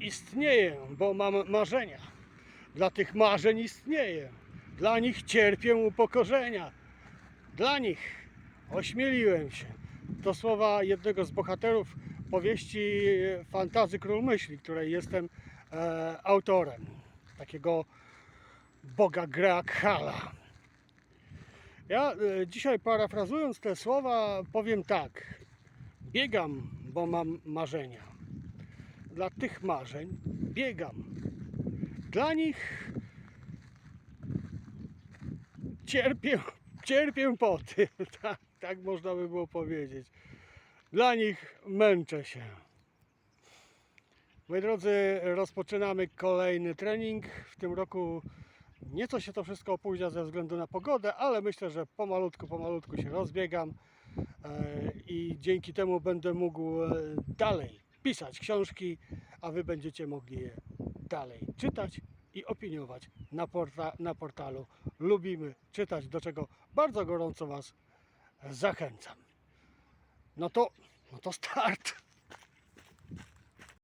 istnieję, bo mam marzenia. Dla tych marzeń istnieję. Dla nich cierpię upokorzenia. Dla nich ośmieliłem się. To słowa jednego z bohaterów powieści Fantazy Król Myśli, której jestem e, autorem. Takiego boga Greakhala. Ja e, dzisiaj parafrazując te słowa powiem tak. Biegam, bo mam marzenia. Dla tych marzeń biegam. Dla nich cierpię, cierpię poty. Tak, tak można by było powiedzieć. Dla nich męczę się. Moi drodzy, rozpoczynamy kolejny trening. W tym roku nieco się to wszystko opóźnia ze względu na pogodę, ale myślę, że pomalutku, pomalutku się rozbiegam e, i dzięki temu będę mógł e, dalej pisać książki, a Wy będziecie mogli je dalej czytać i opiniować na, porta, na portalu Lubimy Czytać, do czego bardzo gorąco Was zachęcam. No to, no to start!